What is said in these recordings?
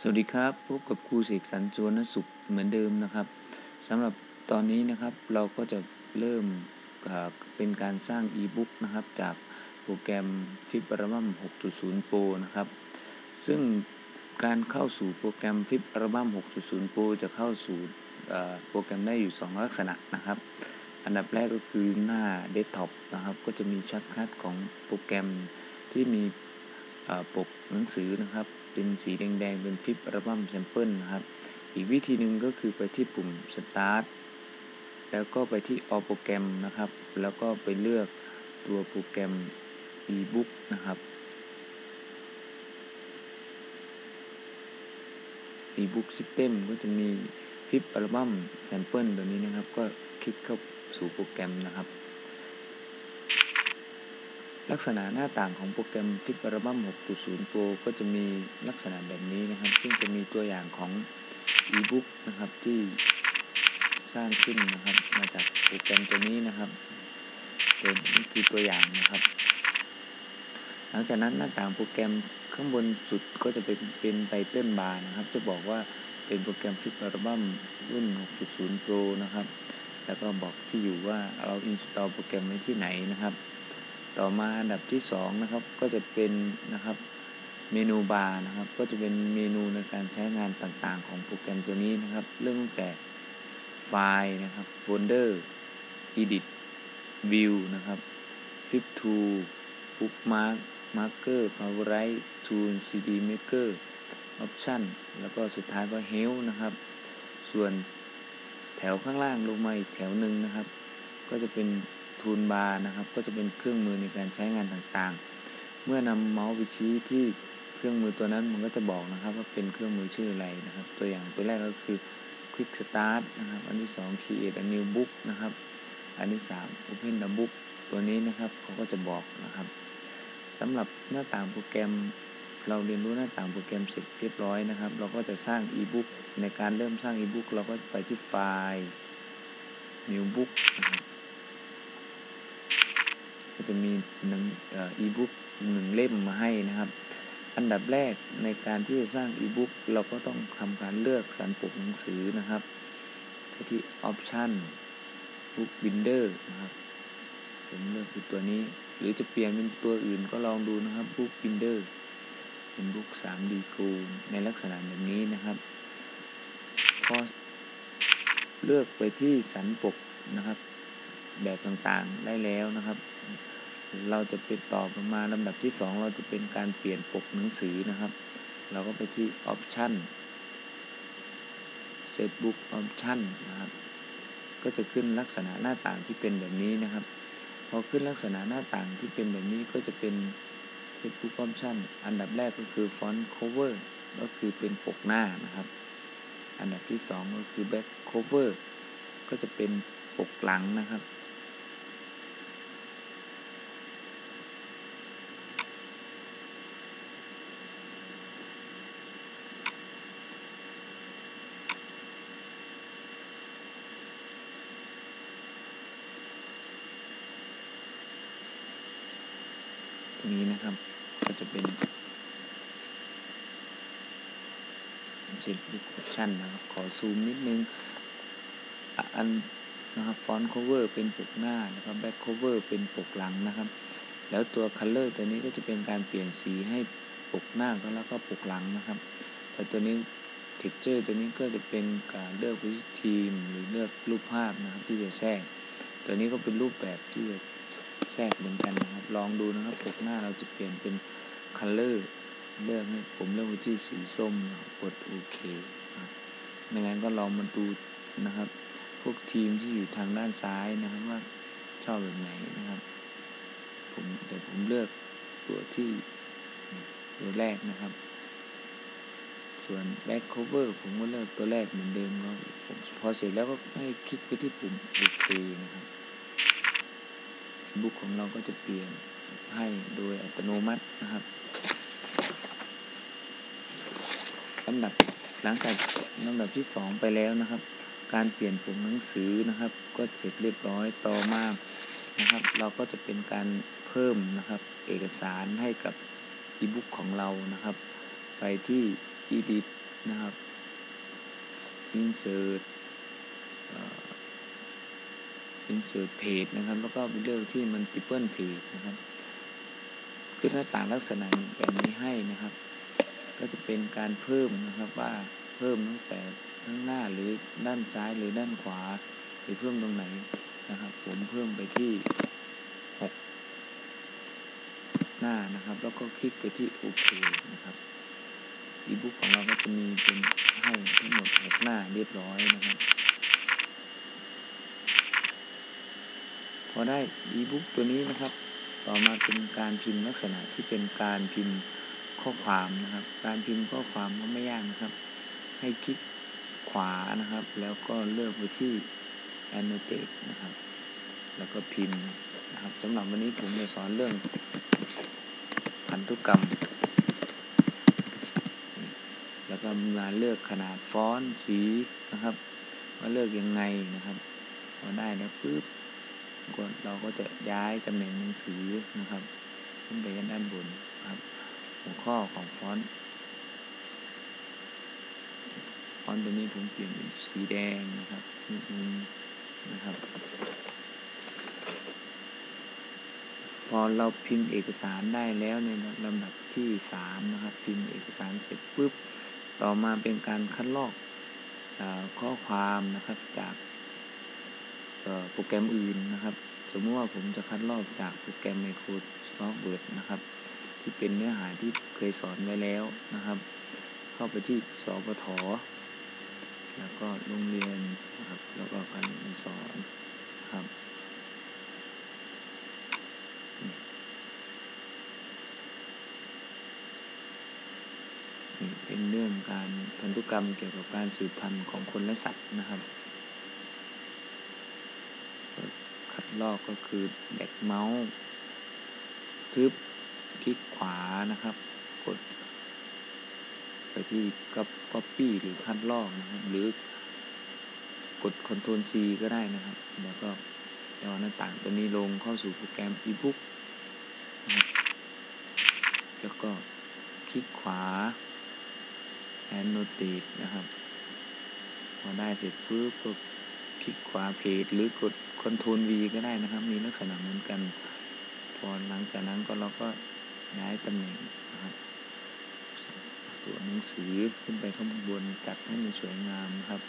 สวัสดีครับพบกับครูเสกสรรจวนสุขเหมือนเดิมนะครับสำหรับตอนนี้นะครับเราก็จะเริ่มเป็นการสร้างอีบุ๊กนะครับจากโปรแกรมฟิปอัลบั้ม6.0 Pro นะครับ ซึ่งการเข้าสู่โปรแกรมฟิปอัลบั้ม6.0 Pro จะเข้าสู่โปรแกรมได้อยู่ 2 ลักษณะนะครับ อันดับแรกก็คือหน้าเดสก์ท็อปนะครับก็จะมีช็อตคัทของโปรแกรมที่มีปกหนังสือนะครับ เป็นสีแดงๆ เป็นฟิปอัลบั้มแซมเปิลนะครับ อีกวิธีหนึ่งก็คือไปที่ปุ่ม Start แล้วก็ไปที่ All โปรแกรมนะครับ แล้วก็ไปเลือกตัวโปรแกรม ebook นะครับ ebook system ก็จะมีฟิปอัลบั้มแซมเปิลตัวนี้นะครับ ก็คลิกเข้าสู่โปรแกรมนะครับ ลักษณะหน้าต่างของโปรแกรม Fit Album 6.0 Pro ก็จะมีลักษณะแบบนี้นะครับ ซึ่งจะมีตัวอย่างของ e-book นะครับที่สร้างขึ้นนะครับ มาจากโปรแกรมตัวนี้นะครับตัวนี้คือตัวอย่างนะครับ หลังจากนั้นหน้าต่างโปรแกรมข้างบนสุดก็จะเป็นเป็นไตเติลบาร์นะครับ จะบอกว่าเป็นโปรแกรม Fit Album รุ่น 6.0 Pro นะครับ แล้วก็บอกที่อยู่ว่าเราอินสตอลโปรแกรมไว้ที่ไหนนะครับ ต่อมาอันดับที่2นะครับก็จะเป็นนะครับเมนูบาร์นะครับ ก็จะเป็นเมนูในการใช้งานต่างๆ ของโปรแกรมตัวนี้นะครับ เริ่มตั้งแต่ไฟล์นะครับโฟลเดอร์ edit view นะครับ flip to bookmark marker favorite tool cd maker option แล้วก็สุดท้ายก็ help นะครับ ส่วนแถวข้างล่างลงมาอีกแถวหนึ่งนะครับ ก็จะเป็น ทูลบาร์นะครับ ก็จะเป็นเครื่องมือในการใช้งานต่างๆ เมื่อนำเมาส์ไปชี้ที่เครื่องมือตัวนั้นมันก็จะบอกนะครับ ว่าเป็นเครื่องมือชื่ออะไรนะครับ ตัวอย่างตัวแรกก็คือ Quick Start นะครับ อันที่ 2 Create a new book นะครับ อันที่ 3 Open the book ตัวนี้นะครับเขาก็จะบอกนะครับสำหรับหน้าต่างโปรแกรมเราเรียนรู้หน้าต่างโปรแกรมเสร็จเรียบร้อยนะครับ เราก็จะสร้าง e-book ในการเริ่มสร้าง e-book เราก็ไปที่ไฟล์ new book นะครับ ก็จะมีหนังอีบุ๊กหนึ่งเล่มมาให้นะครับ อันดับแรกในการที่จะสร้างอีบุ๊กเราก็ต้องทำการเลือกสรรปกหนังสือนะครับไปที่ Option Book Binder นะครับผมเลือกตัวนี้ หรือจะเปลี่ยนเป็นตัวอื่นก็ลองดูนะครับ Book Binder เป็นบุ๊ก 3D กูในลักษณะแบบนี้นะครับพอเลือกไปที่สันปกนะครับ แบบต่างๆได้แล้วนะครับ เราจะเป็นต่อมาลำดับที่ 2 เราจะเป็นการเปลี่ยนปกหนังสือนะครับ เราก็ไปที่ Option Set Book Option นะครับ ก็จะขึ้นลักษณะหน้าต่างที่เป็นแบบนี้นะครับพอขึ้นลักษณะหน้าต่างที่เป็นแบบนี้ก็จะเป็น Set Book Option อันดับแรกก็คือ Font Cover ก็คือเป็นปกหน้านะครับ อันดับที่ 2 ก็คือ Back Cover ก็จะเป็นปกหลังนะครับ นี้นะครับ ก็จะเป็นเจ็ดดิสชั่นนะครับ ขอซูมนิดนึง อันนะครับฟอนต์ cover เป็นปกหน้านะครับแบ็ค cover เป็นปกหลังนะครับ แล้วตัว color ตัวนี้ก็จะเป็นการเปลี่ยนสีให้ปกหน้าก็แล้วก็ปกหลังนะครับ แต่ตัวนี้ texture ตัวนี้ก็จะเป็นการเลือกวิธีมหรือเลือกรูปภาพนะครับที่จะแทรกตัวนี้ก็เป็นรูปแบบที่จะ แทรกเหมือนกันนะครับ ลองดูนะครับปกหน้าเราจะเปลี่ยนเป็นคัลเลอร์เลือกให้ผมเลือกไปที่สีส้มกดโอเคครับไม่งั้นก็ลองมาดูนะครับ พวกทีมที่อยู่ทางด้านซ้ายนะครับว่าชอบแบบไหนนะครับ ผมแต่ผมเลือกตัวที่ตัวแรกนะครับ ส่วน back cover ผมก็เลือกตัวแรกเหมือนเดิมก็พอเสร็จแล้วก็ให้คลิกไปที่ปุ่มโอเคนะครับ บุ๊กของเราก็จะเปลี่ยนให้โดยอัตโนมัตินะครับลำดับหลังจากลำดับที่ 2 ไปแล้วนะครับ การเปลี่ยนปุ่มหนังสือนะครับ ก็เสร็จเรียบร้อยต่อมานะครับ เราก็จะเป็นการเพิ่มนะครับ เอกสารให้กับอีบุ๊กของเรานะครับ ไปที่ edit นะครับ insert insert page นะครับ แล้วก็ไปเลือกที่ multiple page นะครับขึ้นหน้าต่างลักษณะแบบนี้ให้นะครับ ก็จะเป็นการเพิ่มนะครับว่าเพิ่มตั้งแต่ข้างหน้าหรือด้านซ้ายหรือด้านขวาหรือเพิ่มตรงไหนนะครับ ผมเพิ่มไปที่ 6 หน้านะครับ แล้วก็คลิกไปที่โอเคนะครับอีบุ๊กของเราก็จะมีเป็นให้ทั้งหมด6หน้าเรียบร้อยนะครับ พอได้อีบุ๊กตัวนี้นะครับ ต่อมาเป็นการพิมพ์ลักษณะที่เป็นการพิมพ์ข้อความนะครับ การพิมพ์ข้อความก็ไม่ยากนะครับ ให้คลิกขวานะครับ แล้วก็เลือกไปที่ annotate นะครับ แล้วก็พิมพ์นะครับสำหรับวันนี้ผมจะสอนเรื่องพันธุกรรม แล้วก็มาเลือกขนาดฟอนต์สีนะครับ ว่าเลือกยังไงนะครับพอได้แล้วปุ๊บ เราก็จะย้ายตำแหน่งหนังสือนะครับ ขึ้นไปด้านบนครับ หัวข้อของฟอนต์ฟอนต์ตัวนี้ผมเปลี่ยนเป็นสีแดงนะครับนิดนึงนะครับ พอเราพิมพ์เอกสารได้แล้วในลำดับที่สามนะครับพิมพ์เอกสารเสร็จปุ๊บต่อมาเป็นการคัดลอกอข้อความนะครับจาก โปรแกรมอื่นนะครับ สมมติว่าผมจะคัดลอกจากโปรแกรม Microsoft Word นะครับ ที่เป็นเนื้อหาที่เคยสอนไว้แล้วนะครับ เข้าไปที่สปทแล้วก็โรงเรียนนะครับ แล้วก็การสอนครับเป็นเรื่องการพันธุกรรมเกี่ยวกับการสืบพันธุ์ของคนและสัตว์นะครับ คัด ลอกก็คือแบกเมาส์ทึบคลิกขวานะครับ กด ไปที่กับ copy หรือคัดลอกนะครับ หรือกด Ctrl C ก็ได้นะครับ แล้วก็ย่อหน้าต่างตัวนี้ลงเข้าสู่โปรแกรม ebook นะครับแล้วก็คลิกขวา annotate นะครับ พอได้เสร็จปุ๊บก็ คลิกขวาเพจหรือกด Ctrl V ก็ได้นะครับ มีลักษณะเหมือนกัน พอหลังจากนั้นก็เราก็ย้ายตำแหน่งนะครับตัวหนังสือขึ้นไปข้างบนจัดให้มันสวยงามนะครับ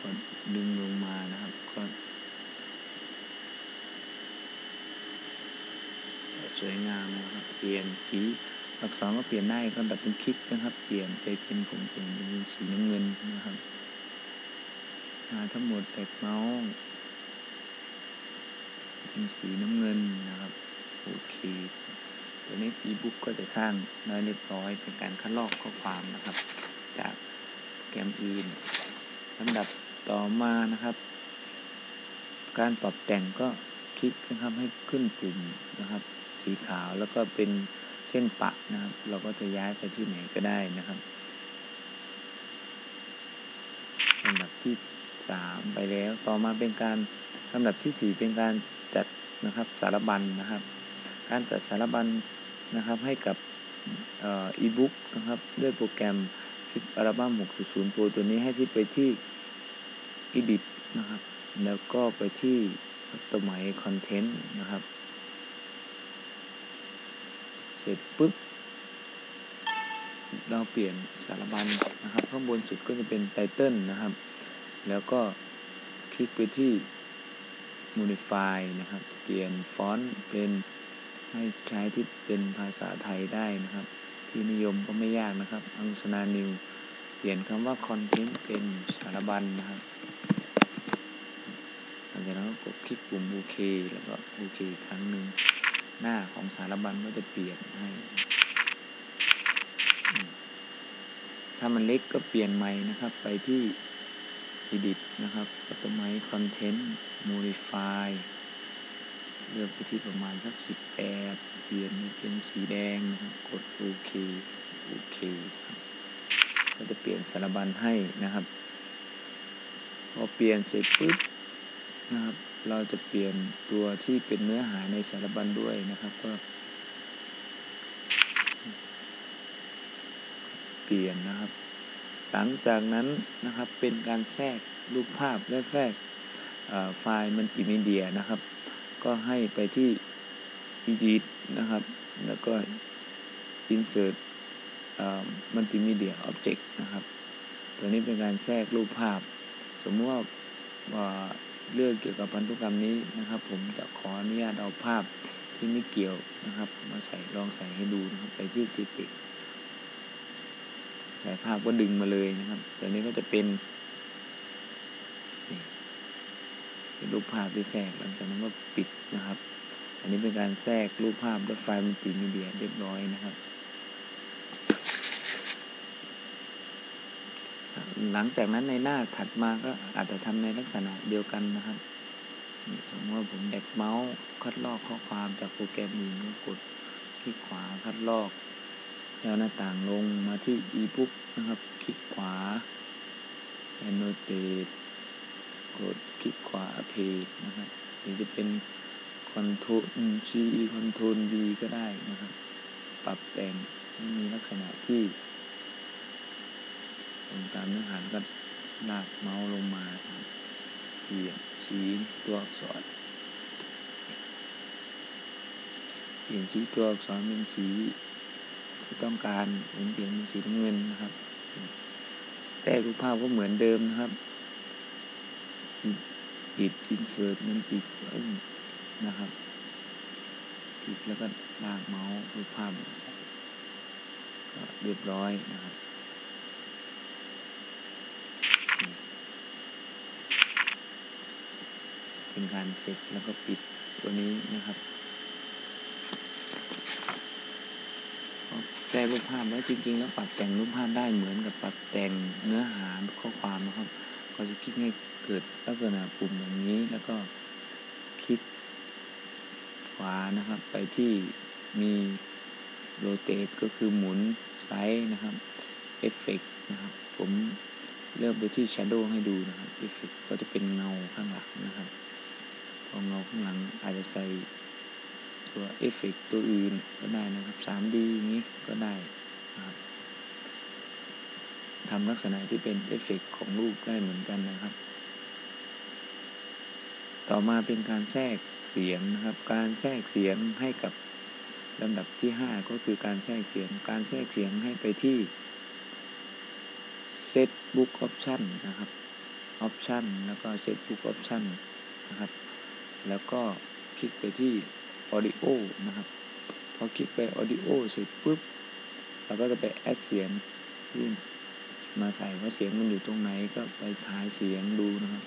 ก็ดึงลงมานะครับก็ สวยงามนะครับ เปลี่ยนสีอักษรก็เปลี่ยนได้ก็แบบเป็นคลิกนะครับ เปลี่ยนไปเป็นผมเปลี่ยนเป็นสีน้ำเงินนะครับทั้งหมดแตกเมาส์เป็นสีน้ำเงินนะครับโอเคตัวนี้อีบุ๊กก็จะสร้างน้อยเรียบร้อยเป็นการคัดลอกข้อความนะครับ จากแกมอื่นลำดับต่อมานะครับ การปรับแต่งก็คลิกนะครับให้ขึ้นปุ่มนะครับ สีขาวแล้วก็เป็นเส้นปะนะครับ เราก็จะย้ายไปที่ไหนก็ได้นะครับลำดับที่สามไปแล้ว ต่อมาเป็นการลำดับที่สี่เป็นการจัดนะครับสารบัญนะครับ การจัดสารบัญนะครับให้กับอีบุ๊กนะครับด้วยโปรแกรมฟิปอัลบั้ม 6.0 Pro ตัวนี้ให้ที่ไปที่ Edit นะครับ แล้วก็ไปที่ตัวหมาย Content นะครับ เสร็จปุ๊บ เราเปลี่ยนสารบัญนะครับ ข้างบนสุดก็จะเป็นไตเติลนะครับ แล้วก็คลิกไปที่ Modify นะครับ เปลี่ยนฟอนต์เป็นให้ใช้ที่เป็นภาษาไทยได้นะครับ ที่นิยมก็ไม่ยากนะครับ อังสนานิว เปลี่ยนคำว่า Content เป็นสารบัญนะครับหลังจากนั้นก็กดคลิกปุ่มโอเค แล้วก็โอเคครั้งหนึ่ง หน้าของสารบัญก็จะเปลี่ยนให้ ถ้ามันเล็กก็เปลี่ยนใหม่นะครับ ไปที่ Edit นะครับ Customize Content Modify เลือกไปที่ประมาณสักสิบแปดเปลี่ยนเป็นสีแดงนะครับ กดโอเคโอเคครับก็จะเปลี่ยนสารบัญให้นะครับ พอเปลี่ยนเสร็จปุ๊บนะครับ เราจะเปลี่ยนตัวที่เป็นเนื้อหาในสารบัญด้วยนะครับก็ เปลี่ยนนะครับ หลังจากนั้นนะครับเป็นการแทรกรูปภาพและแทรกไฟล์มัลติมีเดียนะครับ ก็ให้ไปที่ edit นะครับ แล้วก็ insert multimedia object นะครับ ตัวนี้เป็นการแทรกรูปภาพ สมมติว่า เรื่องเกี่ยวกับพันธุกรรมนี้นะครับ ผมจะขออนุญาตเอาภาพที่ไม่เกี่ยวนะครับ มาใส่ลองใส่ให้ดูนะครับ ไปที่ติปิกใส่ภาพก็ดึงมาเลยนะครับตัวนี้ก็จะเป็นเป็นรูปภาพที่แทรกหลังจากนั้นก็ปิดนะครับ อันนี้เป็นการแทรกรูปภาพและไฟล์มัลติมีเดียเรียบร้อยนะครับ หลังจากนั้นในหน้าถัดมาก็อาจจะทำในลักษณะเดียวกันนะครับสมมติว่าผมแดกเมาส์คัดลอกข้อความจากโปรแกรมอื่นก็กดคลิกขวาคัดลอกแล้วหน้าต่างลงมาที่ ebook นะครับ คลิกขวา annotate กดคลิกขวา page นะครับหรือจะเป็น control C control V ก็ได้นะครับ ปรับแต่งให้มีลักษณะที่ ตรงตามเนื้อหาก็ลากเมาส์ลงมาเปลี่ยนสีตัวอักษรเปลี่ยนสีตัวอักษรเป็นสีที่ต้องการผมเปลี่ยนเป็นสีน้ำเงินนะครับแทรกรูปภาพก็เหมือนเดิมนะครับปิดอินเสิร์ตมันปิดนะครับปิดแล้วก็ลากเมาส์รูปภาพใส่เรียบร้อยนะครับ เป็นการเช็คแล้วก็ปิดตัวนี้นะครับแก้รูปภาพแล้วจริง ๆ แล้วปรับแต่งรูปภาพได้เหมือนกับปรับแต่งเนื้อหาข้อความนะครับ ก็จะคลิกให้เกิดลักษณะปุ่มอย่างนี้แล้วก็คลิกขวานะครับ ไปที่มีโรเต e ก็คือหมุนไซส์นะครับเอฟเฟกนะครับผมเลือกไปที่ Shadow ให้ดูนะครับเอฟเฟกก็จะเป็นเงาข้างหลังนะครับ พอเงาข้างหลังอาจจะใส่ตัวเอฟเฟกตัวอื่นก็ได้นะครับ 3D อย่างนี้ก็ได้นะครับทำลักษณะที่เป็นเอฟเฟกของรูปได้เหมือนกันนะครับ ต่อมาเป็นการแทรกเสียงนะครับ การแทรกเสียงให้กับลำดับที่ 5 ก็คือการแทรกเสียง การแทรกเสียงให้ไปที่ set book option นะครับ option แล้วก็ set book option นะครับ แล้วก็คลิกไปที่ audio นะครับ พอคลิกไป audio เสร็จปุ๊บ เราก็จะไปแอดเสียงที่มาใส่ว่าเสียงมันอยู่ตรงไหนก็ไปถ่ายเสียงดูนะครับ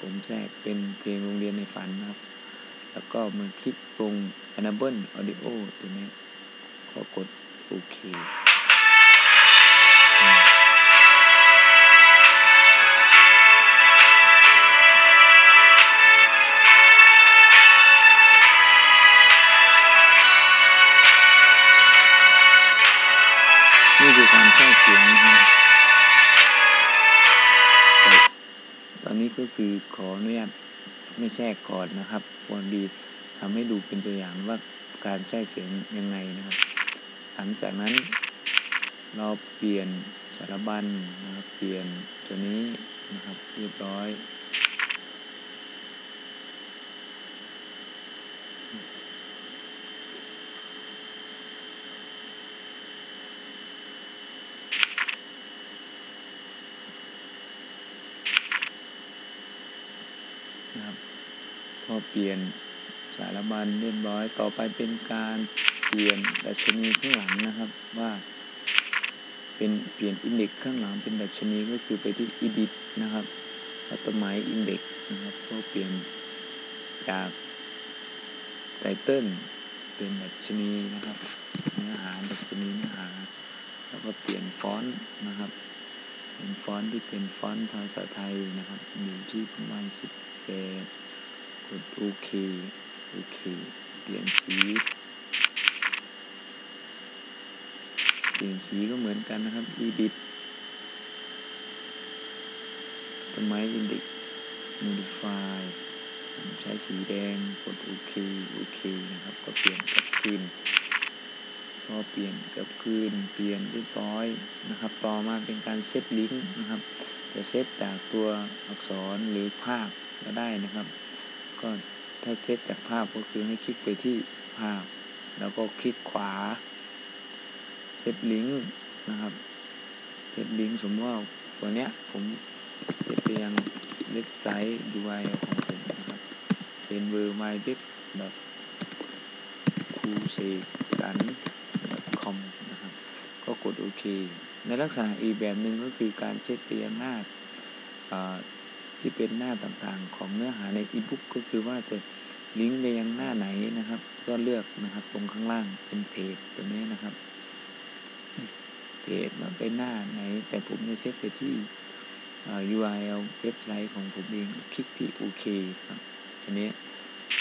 ผมแทรกเป็นเพลงโรงเรียนในฝันนะครับ แล้วก็มาคลิกตรง enable audio ตัวนี้ก็กดโอเค นี่คือการแทรกเสียงนะครับตอนนี้ก็คือขออนุญาตไม่แทรกก่อนนะครับพอดีทำให้ดูเป็นตัวอย่างว่าการแทรกเสียงยังไงนะครับ หลังจากนั้นเราเปลี่ยนสารบัญนะครับเปลี่ยนตัวนี้นะครับเรียบร้อย พอเปลี่ยนสารบัญเรียบร้อยต่อไปเป็นการเปลี่ยนดัชนีข้างหลังนะครับว่าเป็นเปลี่ยนอินเด็กข้างหลังเป็นดัชนีก็คือไปที่ edit นะครับอัตหมายอินเด็กนะครับก็เปลี่ยนจากไตเติลเป็นดัชนีนะครับเนื้อหาดัชนีเนื้อหา แล้วก็เปลี่ยนฟอนต์นะครับเป็นฟอนต์ที่เป็นฟอนต์ภาษาไทยนะครับอยู่ที่ประมาณ18กดโอเคโอเคเปลี่ยนสีเปลี่ยนสีก็เหมือนกันนะครับ edit ต้นไม้ index modify ผมใช้สีแดงกดโอเคโอเคนะครับ ก็เปลี่ยนกับคืนพอเปลี่ยนกับคืนเปลี่ยนเรียบร้อยนะครับ ต่อมาเป็นการเซตลิงก์นะครับ จะเซตจากตัวอักษรหรือภาพก็ได้นะครับ ก็ถ้าเซตจากภาพก็คือให้คลิกไปที่ภาพ แล้วก็คลิกขวาเซตลิงก์นะครับเซตลิงก์สมมติว่าตัวเนี้ยผมเซตไปยังเว็บไซต์ URL ของผมนะครับเป็น w w w c u s e s a n c o m นะครับ ก็กดโอเค ในลักษณะอีกแบบหนึ่งก็คือการเช็คไปยังหน้า ที่เป็นหน้าต่างๆ ของเนื้อหาในอีบุ๊กก็คือว่าจะลิงก์ไปยังหน้าไหนนะครับ ก็เลือกนะครับ ตรงข้างล่างเป็นเพจตัวนี้นะครับเพจมาไปหน้าไหน แต่ผมจะเช็คไปที่ URL เว็บไซต์ของผมเองคลิกที่โอเคครับอันนี้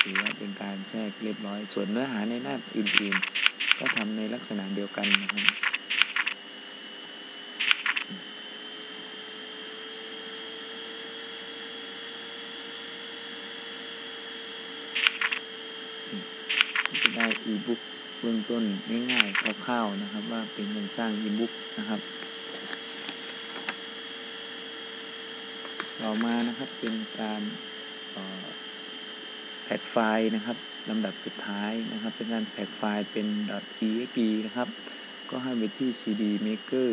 ถือว่าเป็นการแทรกเรียบร้อย ส่วนเนื้อหาในหน้าอื่นๆ ก็ทำในลักษณะเดียวกันนะครับ จะได้อีบุ๊กเบื้องต้นง่ายๆคร่าวๆนะครับ ว่าเป็นการสร้างอีบุ๊กนะครับ ต่อมานะครับเป็นการแพ็กไฟล์นะครับลำดับสุดท้ายนะครับ เป็นการแพ็กไฟล์เป็น .exe นะครับ ก็ให้ไปที่ cd maker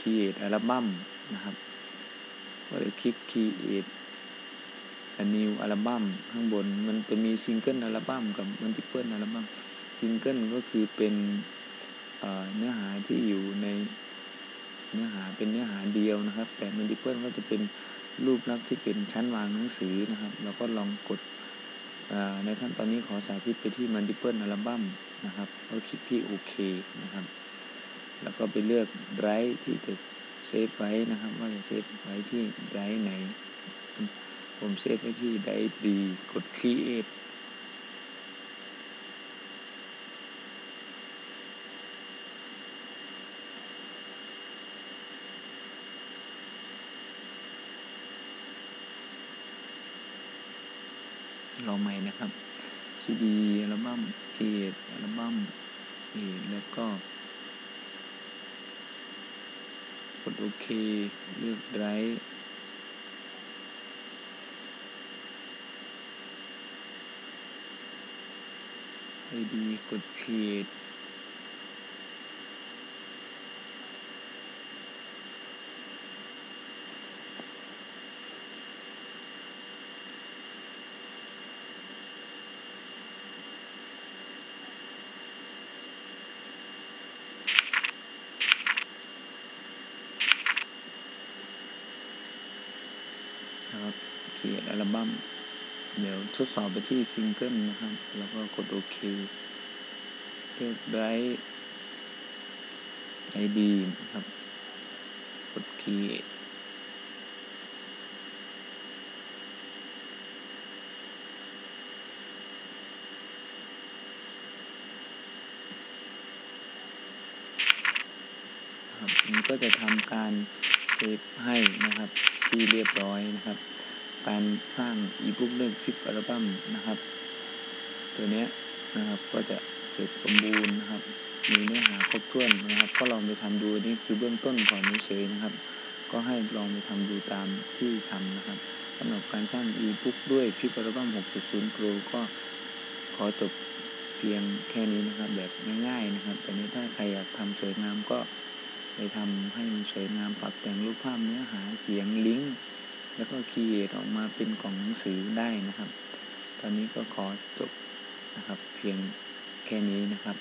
create album นะครับก็จะคลิก create a new album ข้างบน มันจะมีซิงเกิลอัลบั้มกับมัลติเพิลอัลบั้มซิงเกิลก็คือเป็นเนื้อหาที่อยู่ในเนื้อหาเป็นเนื้อหาเดียวนะครับ แต่มัลติเพิลก็จะเป็นรูปลักษณ์ที่เป็นชั้นวางหนังสือนะครับเราก็ลองกดในขั้นตอนนี้ขอสาธิตไปที่ multiple album นะครับก็คลิกที่โอเคนะครับ แล้วก็ไปเลือกไดรฟ์ที่จะเซฟไว้นะครับ ว่าจะเซฟไว้ที่ไดรฟ์ไหน ผมเซฟไว้ที่ไดรฟ์ดีกด create รอใหม่นะครับ CD อัลบั้มเกตอัลบั้มเอแล้วก็ กดโอเค เลือกไดร ฟ์ไอดีกด create นะครับเขียนอัลบั้ม เดี๋ยวทดสอบไปที่ซิงเกิลนะครับ แล้วก็กดโอเคเลือกไดรฟ์ไอดีนะครับ กดคีย์ครับนี้ก็จะทำการเซฟให้นะครับ ที่เรียบร้อยนะครับ การสร้างอีบุ๊กเรื่องฟิปอัลบั้มนะครับ ตัวนี้นะครับก็จะเสร็จสมบูรณ์นะครับมีเนื้อหาครบถ้วนนะครับ ก็ลองไปทำดูนี่คือเบื้องต้นก่อนเฉยนะครับ ก็ให้ลองไปทำดูตามที่ทำนะครับสำหรับการสร้างอีบุ๊กด้วยฟิปอัลบั้ม6.0 Pro ก็ขอจบเพียงแค่นี้นะครับ แบบง่ายๆนะครับแต่นี้ถ้าใครอยากทำสวยงามก็ไปทำให้มันสวยงามปรับแต่งรูปภาพเนื้อหาเสียงลิงก์ แล้วก็คีเอทออกมาเป็นกล่องหนังสือได้นะครับ ตอนนี้ก็ขอจบนะครับ เพียงแค่นี้นะครับ